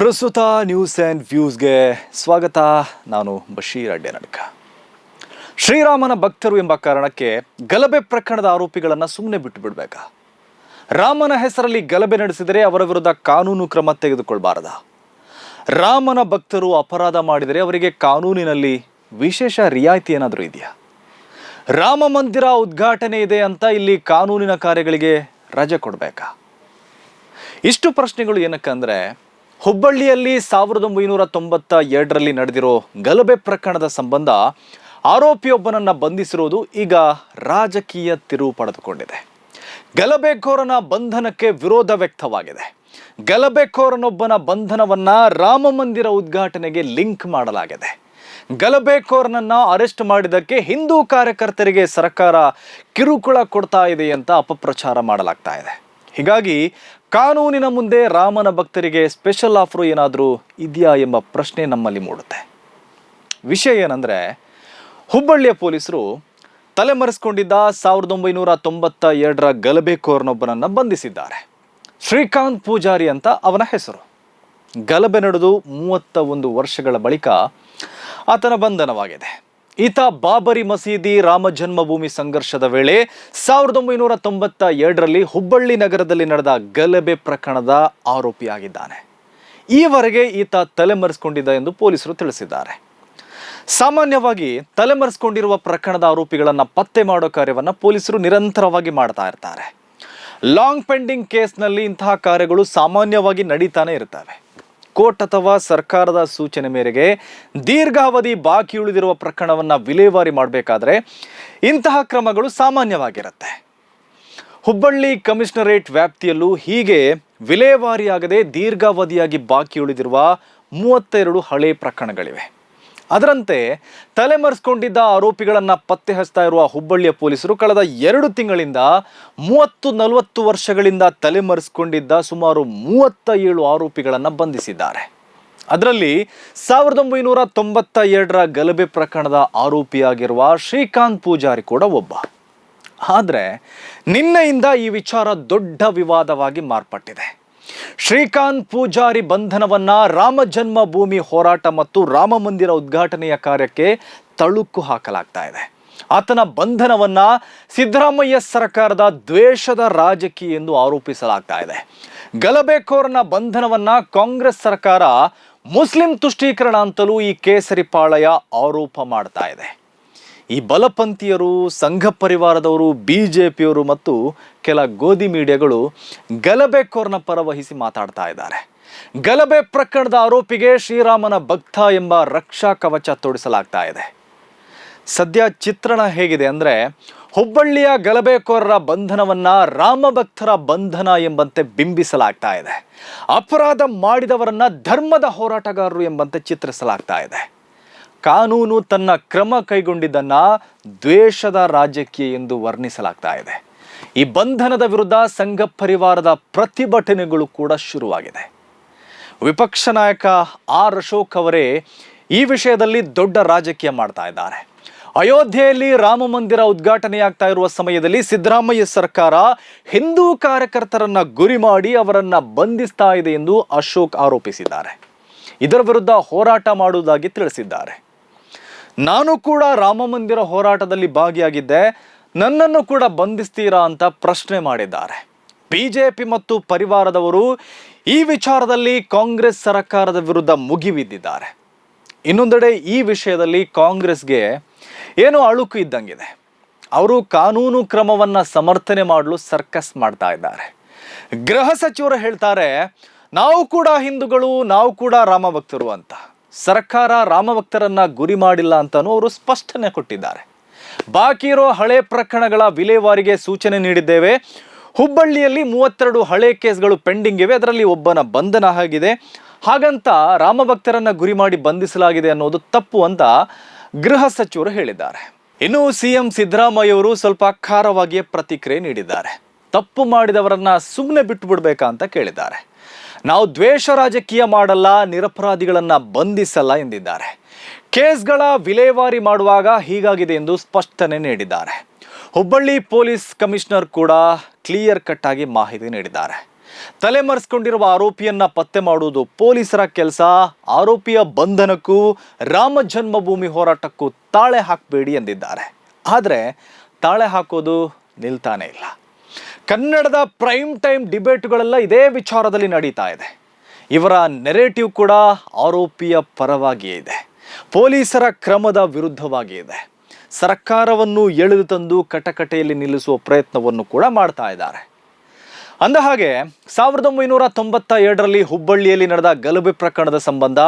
ಪ್ರಸ್ತುತ news and ವ್ಯೂಸ್ಗೆ ಸ್ವಾಗತ. ನಾನು ಬಶೀರ್ ಅಡ್ಡೆ ನಡ್ಕ ಶ್ರೀರಾಮನ ಭಕ್ತರು ಎಂಬ ಕಾರಣಕ್ಕೆ ಗಲಭೆ ಪ್ರಕರಣದ ಆರೋಪಿಗಳನ್ನು ಸುಮ್ಮನೆ ಬಿಟ್ಟು ಬಿಡಬೇಕಾ. ರಾಮನ ಹೆಸರಲ್ಲಿ ಗಲಭೆ ನಡೆಸಿದರೆ ಅವರ ವಿರುದ್ಧ ಕಾನೂನು ಕ್ರಮ ತೆಗೆದುಕೊಳ್ಬಾರದ. ರಾಮನ ಭಕ್ತರು ಅಪರಾಧ ಮಾಡಿದರೆ ಅವರಿಗೆ ಕಾನೂನಿನಲ್ಲಿ ವಿಶೇಷ ರಿಯಾಯಿತಿ ಏನಾದರೂ ಇದೆಯಾ? ರಾಮ ಮಂದಿರ ಉದ್ಘಾಟನೆ ಇದೆ ಅಂತ ಇಲ್ಲಿ ಕಾನೂನಿನ ಕಾರ್ಯಗಳಿಗೆ ರಜೆ ಕೊಡಬೇಕಾ? ಇಷ್ಟು ಪ್ರಶ್ನೆಗಳು ಏನಕ್ಕಂದ್ರೆ ಹುಬ್ಬಳ್ಳಿಯಲ್ಲಿ ಸಾವಿರದ ಒಂಬೈನೂರ ತೊಂಬತ್ತ ಎರಡರಲ್ಲಿ ನಡೆದಿರೋ ಗಲಭೆ ಪ್ರಕರಣದ ಸಂಬಂಧ ಆರೋಪಿಯೊಬ್ಬನನ್ನ ಬಂಧಿಸಿರೋದು ಈಗ ರಾಜಕೀಯ ತಿರುವು ಪಡೆದುಕೊಂಡಿದೆ. ಗಲಭೆಕೋರನ ಬಂಧನಕ್ಕೆ ವಿರೋಧ ವ್ಯಕ್ತವಾಗಿದೆ. ಗಲಭೆಕೋರನೊಬ್ಬನ ಬಂಧನವನ್ನ ರಾಮ ಮಂದಿರ ಉದ್ಘಾಟನೆಗೆ ಲಿಂಕ್ ಮಾಡಲಾಗಿದೆ. ಗಲಭೆಕೋರನನ್ನ ಅರೆಸ್ಟ್ ಮಾಡಿದ್ದಕ್ಕೆ ಹಿಂದೂ ಕಾರ್ಯಕರ್ತರಿಗೆ ಸರ್ಕಾರ ಕಿರುಕುಳ ಕೊಡ್ತಾ ಇದೆ ಅಂತ ಅಪಪ್ರಚಾರ ಮಾಡಲಾಗ್ತಾ ಇದೆ. ಹೀಗಾಗಿ ಕಾನೂನಿನ ಮುಂದೆ ರಾಮನ ಭಕ್ತರಿಗೆ ಸ್ಪೆಷಲ್ ಆಫರು ಏನಾದರೂ ಇದೆಯಾ ಎಂಬ ಪ್ರಶ್ನೆ ನಮ್ಮಲ್ಲಿ ಮೂಡುತ್ತೆ. ವಿಷಯ ಏನಂದರೆ, ಹುಬ್ಬಳ್ಳಿಯ ಪೊಲೀಸರು ತಲೆಮರೆಸಿಕೊಂಡಿದ್ದ ಸಾವಿರದ ಒಂಬೈನೂರ ತೊಂಬತ್ತ ಎರಡರ ಗಲಭೆಕೋರನೊಬ್ಬನನ್ನು ಬಂಧಿಸಿದ್ದಾರೆ. ಶ್ರೀಕಾಂತ್ ಪೂಜಾರಿ ಅಂತ ಅವನ ಹೆಸರು. ಗಲಭೆ ನಡೆದು ಮೂವತ್ತ ಒಂದು ವರ್ಷಗಳ ಬಳಿಕ ಆತನ ಬಂಧನವಾಗಿದೆ. ಈತ ಬಾಬರಿ ಮಸೀದಿ ರಾಮ ಜನ್ಮಭೂಮಿ ಸಂಘರ್ಷದ ವೇಳೆ ಸಾವಿರದ ಒಂಬೈನೂರ ತೊಂಬತ್ತ ಎರಡರಲ್ಲಿ ಹುಬ್ಬಳ್ಳಿ ನಗರದಲ್ಲಿ ನಡೆದ ಗಲಭೆ ಪ್ರಕರಣದ ಆರೋಪಿಯಾಗಿದ್ದಾನೆ. ಈವರೆಗೆ ಈತ ತಲೆಮರೆಸಿಕೊಂಡಿದ್ದ ಎಂದು ಪೊಲೀಸರು ತಿಳಿಸಿದ್ದಾರೆ. ಸಾಮಾನ್ಯವಾಗಿ ತಲೆಮರೆಸಿಕೊಂಡಿರುವ ಪ್ರಕರಣದ ಆರೋಪಿಗಳನ್ನು ಪತ್ತೆ ಮಾಡೋ ಕಾರ್ಯವನ್ನು ಪೊಲೀಸರು ನಿರಂತರವಾಗಿ ಮಾಡ್ತಾ ಇರ್ತಾರೆ. ಲಾಂಗ್ ಪೆಂಡಿಂಗ್ ಕೇಸ್ನಲ್ಲಿ ಇಂತಹ ಕಾರ್ಯಗಳು ಸಾಮಾನ್ಯವಾಗಿ ನಡೀತಾನೆ ಇರ್ತವೆ. ಕೋರ್ಟ್ ಅಥವಾ ಸರ್ಕಾರದ ಸೂಚನೆ ಮೇರೆಗೆ ದೀರ್ಘಾವಧಿ ಬಾಕಿ ಉಳಿದಿರುವ ಪ್ರಕರಣವನ್ನು ವಿಲೇವಾರಿ ಮಾಡಬೇಕಾದ್ರೆ ಇಂತಹ ಕ್ರಮಗಳು ಸಾಮಾನ್ಯವಾಗಿರುತ್ತೆ. ಹುಬ್ಬಳ್ಳಿ ಕಮಿಷನರೇಟ್ ವ್ಯಾಪ್ತಿಯಲ್ಲೂ ಹೀಗೆ ವಿಲೇವಾರಿಯಾಗದೆ ದೀರ್ಘಾವಧಿಯಾಗಿ ಬಾಕಿ ಉಳಿದಿರುವ ಮೂವತ್ತೆರಡು ಹಳೆ ಪ್ರಕರಣಗಳಿವೆ. ಅದರಂತೆ ತಲೆಮರೆಸ್ಕೊಂಡಿದ್ದ ಆರೋಪಿಗಳನ್ನು ಪತ್ತೆ ಹಚ್ತಾ ಇರುವ ಹುಬ್ಬಳ್ಳಿಯ ಪೊಲೀಸರು ಕಳೆದ ಎರಡು ತಿಂಗಳಿಂದ ಮೂವತ್ತು ನಲವತ್ತು ವರ್ಷಗಳಿಂದ ತಲೆಮರೆಸ್ಕೊಂಡಿದ್ದ ಸುಮಾರು ಮೂವತ್ತ ಏಳು ಆರೋಪಿಗಳನ್ನು ಬಂಧಿಸಿದ್ದಾರೆ. ಅದರಲ್ಲಿ ಸಾವಿರದ ಒಂಬೈನೂರ ತೊಂಬತ್ತ ಎರಡರ ಗಲಭೆ ಪ್ರಕರಣದ ಆರೋಪಿಯಾಗಿರುವ ಶ್ರೀಕಾಂತ್ ಪೂಜಾರಿ ಕೂಡ ಒಬ್ಬ. ಆದರೆ ನಿನ್ನೆಯಿಂದ ಈ ವಿಚಾರ ದೊಡ್ಡ ವಿವಾದವಾಗಿ ಮಾರ್ಪಟ್ಟಿದೆ. ಶ್ರೀಕಾಂತ್ ಪೂಜಾರಿ ಬಂಧನವನ್ನ ರಾಮ ಜನ್ಮಭೂಮಿ ಹೋರಾಟ ಮತ್ತು ರಾಮ ಮಂದಿರ ಉದ್ಘಾಟನೆಯ ಕಾರ್ಯಕ್ಕೆ ತಳುಕು ಹಾಕಲಾಗ್ತಾ ಇದೆ. ಆತನ ಬಂಧನವನ್ನ ಸಿದ್ದರಾಮಯ್ಯ ಸರ್ಕಾರದ ದ್ವೇಷದ ರಾಜಕೀಯ ಎಂದು ಆರೋಪಿಸಲಾಗ್ತಾ ಇದೆ. ಗಲಭೆಕೋರನ ಬಂಧನವನ್ನ ಕಾಂಗ್ರೆಸ್ ಸರ್ಕಾರ ಮುಸ್ಲಿಂ ತುಷ್ಟೀಕರಣ ಅಂತಲೂ ಈ ಕೇಸರಿ ಪಾಳಯ ಆರೋಪ ಮಾಡ್ತಾ ಇದೆ. ಈ ಬಲಪಂಥೀಯರು, ಸಂಘ ಪರಿವಾರದವರು ಬಿ ಜೆ ಪಿಯವರು ಮತ್ತು ಕೆಲ ಗೋಧಿ ಮೀಡಿಯಾಗಳು ಗಲಭೆಕೋರ್ನ ಪರ ವಹಿಸಿ ಮಾತಾಡ್ತಾ ಇದ್ದಾರೆ. ಗಲಭೆ ಪ್ರಕರಣದ ಆರೋಪಿಗೆ ಶ್ರೀರಾಮನ ಭಕ್ತ ಎಂಬ ರಕ್ಷಾ ಕವಚ ತೊಡಿಸಲಾಗ್ತಾ ಇದೆ. ಸದ್ಯ ಚಿತ್ರಣ ಹೇಗಿದೆ ಅಂದರೆ ಹುಬ್ಬಳ್ಳಿಯ ಗಲಭೆಕೋರರ ಬಂಧನವನ್ನ ರಾಮಭಕ್ತರ ಬಂಧನ ಎಂಬಂತೆ ಬಿಂಬಿಸಲಾಗ್ತಾ ಇದೆ. ಅಪರಾಧ ಮಾಡಿದವರನ್ನ ಧರ್ಮದ ಹೋರಾಟಗಾರರು ಎಂಬಂತೆ ಚಿತ್ರಿಸಲಾಗ್ತಾ ಇದೆ. ಕಾನೂನು ತನ್ನ ಕ್ರಮ ಕೈಗೊಂಡಿದ್ದನ್ನ ದ್ವೇಷದ ರಾಜಕೀಯ ಎಂದು ವರ್ಣಿಸಲಾಗ್ತಾ ಇದೆ. ಈ ಬಂಧನದ ವಿರುದ್ಧ ಸಂಘ ಪರಿವಾರದ ಪ್ರತಿಭಟನೆಗಳು ಕೂಡ ಶುರುವಾಗಿದೆ. ವಿಪಕ್ಷ ನಾಯಕ ಆರ್ ಅಶೋಕ್ ಅವರೇ ಈ ವಿಷಯದಲ್ಲಿ ದೊಡ್ಡ ರಾಜಕೀಯ ಮಾಡ್ತಾ ಇದ್ದಾರೆ. ಅಯೋಧ್ಯೆಯಲ್ಲಿ ರಾಮ ಮಂದಿರ ಉದ್ಘಾಟನೆಯಾಗ್ತಾ ಇರುವ ಸಮಯದಲ್ಲಿ ಸಿದ್ದರಾಮಯ್ಯ ಸರ್ಕಾರ ಹಿಂದೂ ಕಾರ್ಯಕರ್ತರನ್ನ ಗುರಿ ಮಾಡಿ ಅವರನ್ನ ಬಂಧಿಸ್ತಾ ಇದೆ ಎಂದು ಅಶೋಕ್ ಆರೋಪಿಸಿದ್ದಾರೆ. ಇದರ ವಿರುದ್ಧ ಹೋರಾಟ ಮಾಡುವುದಾಗಿ ತಿಳಿಸಿದ್ದಾರೆ. ನಾನು ಕೂಡ ರಾಮ ಮಂದಿರ ಹೋರಾಟದಲ್ಲಿ ಭಾಗಿಯಾಗಿದ್ದೆ. ನನ್ನನ್ನು ಕೂಡ ಬಂಧಿಸ್ತೀರಾ ಅಂತ ಪ್ರಶ್ನೆ ಮಾಡಿದ್ದಾರೆ. ಬಿಜೆಪಿ ಮತ್ತು ಪರಿವಾರದವರು ಈ ವಿಚಾರದಲ್ಲಿ ಕಾಂಗ್ರೆಸ್ ಸರ್ಕಾರದ ವಿರುದ್ಧ ಮುಗಿಬಿದ್ದಿದ್ದಾರೆ. ಇನ್ನೊಂದೆಡೆ ಈ ವಿಷಯದಲ್ಲಿ ಕಾಂಗ್ರೆಸ್ಗೆ ಏನೋ ಅಳುಕು ಇದ್ದಂಗಿದೆ. ಅವರು ಕಾನೂನು ಕ್ರಮವನ್ನ ಸಮರ್ಥನೆ ಮಾಡಲು ಸರ್ಕಸ್ ಮಾಡ್ತಾ ಇದ್ದಾರೆ. ಗೃಹ ಸಚಿವರು ಹೇಳ್ತಾರೆ, ನಾವು ಕೂಡ ಹಿಂದೂಗಳು, ನಾವು ಕೂಡ ರಾಮ ಭಕ್ತರು ಅಂತ. ಸರ್ಕಾರ ರಾಮ ಭಕ್ತರನ್ನ ಗುರಿ ಮಾಡಿಲ್ಲ ಅಂತಾನೂ ಅವರು ಸ್ಪಷ್ಟನೆ ಕೊಟ್ಟಿದ್ದಾರೆ. ಬಾಕಿ ಇರೋ ಹಳೆ ಪ್ರಕರಣಗಳ ವಿಲೇವಾರಿಗೆ ಸೂಚನೆ ನೀಡಿದ್ದೇವೆ. ಹುಬ್ಬಳ್ಳಿಯಲ್ಲಿ ಮೂವತ್ತೆರಡು ಹಳೆ ಕೇಸ್ಗಳು ಪೆಂಡಿಂಗ್ ಇವೆ. ಅದರಲ್ಲಿ ಒಬ್ಬನ ಬಂಧನ ಆಗಿದೆ. ಹಾಗಂತ ರಾಮ ಭಕ್ತರನ್ನ ಗುರಿ ಮಾಡಿ ಬಂಧಿಸಲಾಗಿದೆ ಅನ್ನೋದು ತಪ್ಪು ಅಂತ ಗೃಹ ಸಚಿವರು ಹೇಳಿದ್ದಾರೆ. ಇನ್ನು ಸಿಎಂ ಸಿದ್ದರಾಮಯ್ಯ ಅವರು ಸ್ವಲ್ಪ ಖಾರವಾಗಿಯೇ ಪ್ರತಿಕ್ರಿಯೆ ನೀಡಿದ್ದಾರೆ. ತಪ್ಪು ಮಾಡಿದವರನ್ನ ಸುಮ್ಮನೆ ಬಿಟ್ಟು ಬಿಡ್ಬೇಕಾ ಅಂತ ಕೇಳಿದ್ದಾರೆ. ನಾವು ದ್ವೇಷ ರಾಜಕೀಯ ಮಾಡಲ್ಲ, ನಿರಪರಾಧಿಗಳನ್ನು ಬಂಧಿಸಲ್ಲ ಎಂದಿದ್ದಾರೆ. ಕೇಸ್ಗಳ ವಿಲೇವಾರಿ ಮಾಡುವಾಗ ಹೀಗಾಗಿದೆ ಎಂದು ಸ್ಪಷ್ಟನೆ ನೀಡಿದ್ದಾರೆ. ಹುಬ್ಬಳ್ಳಿ ಪೊಲೀಸ್ ಕಮಿಷನರ್ ಕೂಡ ಕ್ಲಿಯರ್ ಕಟ್ ಆಗಿ ಮಾಹಿತಿ ನೀಡಿದ್ದಾರೆ. ತಲೆಮರೆಸ್ಕೊಂಡಿರುವ ಆರೋಪಿಯನ್ನ ಪತ್ತೆ ಮಾಡುವುದು ಪೊಲೀಸರ ಕೆಲಸ, ಆರೋಪಿಯ ಬಂಧನಕ್ಕೂ, ರಾಮ ಜನ್ಮಭೂಮಿ ಹೋರಾಟಕ್ಕೂ ತಾಳೆ ಹಾಕಬೇಡಿ ಎಂದಿದ್ದಾರೆ. ಆದರೆ ತಾಳೆ ಹಾಕೋದು ನಿಲ್ತಾನೆ ಇಲ್ಲ. ಕನ್ನಡದ ಪ್ರೈಮ್ ಟೈಮ್ ಡಿಬೇಟ್ಗಳೆಲ್ಲ ಇದೇ ವಿಚಾರದಲ್ಲಿ ನಡೀತಾ ಇದೆ. ಇವರ ನೆರೇಟಿವ್ ಕೂಡ ಆರೋಪಿಯ ಪರವಾಗಿಯೇ ಇದೆ. ಪೊಲೀಸರ ಕ್ರಮದ ವಿರುದ್ಧವಾಗಿ ಇದೆ. ಸರ್ಕಾರವನ್ನು ಎಳೆದು ತಂದು ಕಟಕಟೆಯಲ್ಲಿ ನಿಲ್ಲಿಸುವ ಪ್ರಯತ್ನವನ್ನು ಕೂಡ ಮಾಡ್ತಾ ಇದ್ದಾರೆ. ಅಂದ ಹಾಗೆ, ಸಾವಿರದ ಒಂಬೈನೂರ ತೊಂಬತ್ತ ಎರಡರಲ್ಲಿ ಹುಬ್ಬಳ್ಳಿಯಲ್ಲಿ ನಡೆದ ಗಲಭೆ ಪ್ರಕರಣದ ಸಂಬಂಧ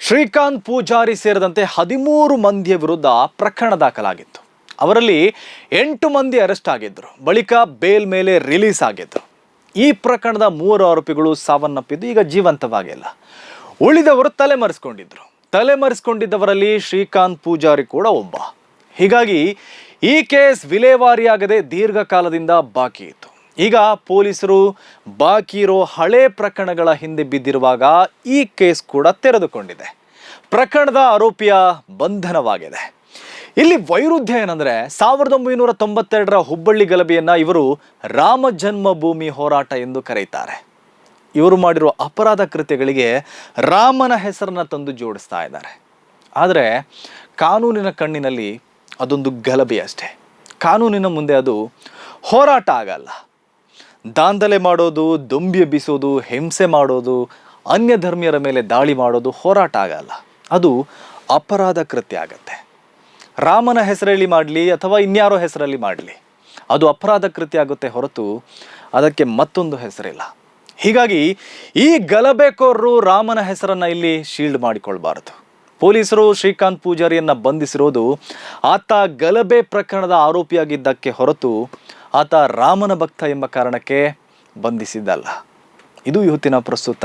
ಶ್ರೀಕಾಂತ್ ಪೂಜಾರಿ ಸೇರಿದಂತೆ ಹದಿಮೂರು ಮಂದಿಯ ವಿರುದ್ಧ ಪ್ರಕರಣ ದಾಖಲಾಗಿತ್ತು. ಅವರಲ್ಲಿ ಎಂಟು ಮಂದಿ ಅರೆಸ್ಟ್ ಆಗಿದ್ದರು ಬಳಿಕ ಬೇಲ್ ಮೇಲೆ ರಿಲೀಸ್ ಆಗಿದ್ದರು ಈ ಪ್ರಕರಣದ ಮೂವರು ಆರೋಪಿಗಳು ಸಾವನ್ನಪ್ಪಿದ್ದು ಈಗ ಜೀವಂತವಾಗಿಲ್ಲ. ಉಳಿದವರು ತಲೆಮರೆಸ್ಕೊಂಡಿದ್ದರು ತಲೆಮರೆಸ್ಕೊಂಡಿದ್ದವರಲ್ಲಿ ಶ್ರೀಕಾಂತ್ ಪೂಜಾರಿ ಕೂಡ ಒಬ್ಬ. ಹೀಗಾಗಿ ಈ ಕೇಸ್ ವಿಲೇವಾರಿಯಾಗದೆ ದೀರ್ಘಕಾಲದಿಂದ ಬಾಕಿ ಇತ್ತು. ಈಗ ಪೊಲೀಸರು ಬಾಕಿ ಇರೋ ಹಳೆ ಪ್ರಕರಣಗಳ ಹಿಂದೆ ಬಿದ್ದಿರುವಾಗ ಈ ಕೇಸ್ ಕೂಡ ತೆರೆದುಕೊಂಡಿದೆ. ಪ್ರಕರಣದ ಆರೋಪಿಯ ಬಂಧನವಾಗಿದೆ. ಇಲ್ಲಿ ವೈರುಧ್ಯ ಏನಂದ್ರೆ ಸಾವಿರದ ಒಂಬೈನೂರ ತೊಂಬತ್ತೆರಡರ ಹುಬ್ಬಳ್ಳಿ ಗಲಭೆಯನ್ನ ಇವರು ರಾಮ ಜನ್ಮಭೂಮಿ ಹೋರಾಟ ಎಂದು ಕರೆಯುತ್ತಾರೆ ಇವರು ಮಾಡಿರುವ ಅಪರಾಧ ಕೃತ್ಯಗಳಿಗೆ ರಾಮನ ಹೆಸರನ್ನ ತಂದು ಜೋಡಿಸ್ತಾ ಇದ್ದಾರೆ. ಆದರೆ ಕಾನೂನಿನ ಕಣ್ಣಿನಲ್ಲಿ ಅದೊಂದು ಗಲಭೆ ಅಷ್ಟೇ. ಕಾನೂನಿನ ಮುಂದೆ ಅದು ಹೋರಾಟ ಆಗಲ್ಲ. ದಾಂಧಲೆ ಮಾಡೋದು, ದೊಂಬಿ ಎಬ್ಬಿಸೋದು, ಹಿಂಸೆ ಮಾಡೋದು ಅನ್ಯ ಧರ್ಮೀಯರ ಮೇಲೆ ದಾಳಿ ಮಾಡೋದು ಹೋರಾಟ ಆಗಲ್ಲ. ಅದು ಅಪರಾಧ ಕೃತ್ಯ ಆಗತ್ತೆ. ರಾಮನ ಹೆಸರಲ್ಲಿ ಮಾಡಲಿ ಅಥವಾ ಇನ್ಯಾರೋ ಹೆಸರಲ್ಲಿ ಮಾಡಲಿ. ಅದು ಅಪರಾಧ ಕೃತ್ಯ ಆಗುತ್ತೆ ಹೊರತು ಅದಕ್ಕೆ ಮತ್ತೊಂದು ಹೆಸರಿಲ್ಲ. ಹೀಗಾಗಿ ಈ ಗಲಭೆಕೋರರು ರಾಮನ ಹೆಸರನ್ನು ಇಲ್ಲಿ ಶೀಲ್ಡ್ ಮಾಡಿಕೊಳ್ಬಾರದು. ಪೊಲೀಸರು ಶ್ರೀಕಾಂತ್ ಪೂಜಾರಿಯನ್ನು ಬಂಧಿಸಿರೋದು ಆತ ಗಲಭೆ ಪ್ರಕರಣದ ಆರೋಪಿಯಾಗಿದ್ದಕ್ಕೆ ಹೊರತು ಆತ ರಾಮನ ಭಕ್ತ ಎಂಬ ಕಾರಣಕ್ಕೆ ಬಂಧಿಸಿದ್ದಲ್ಲ. ಇದು ಇವತ್ತಿನ ಪ್ರಸ್ತುತ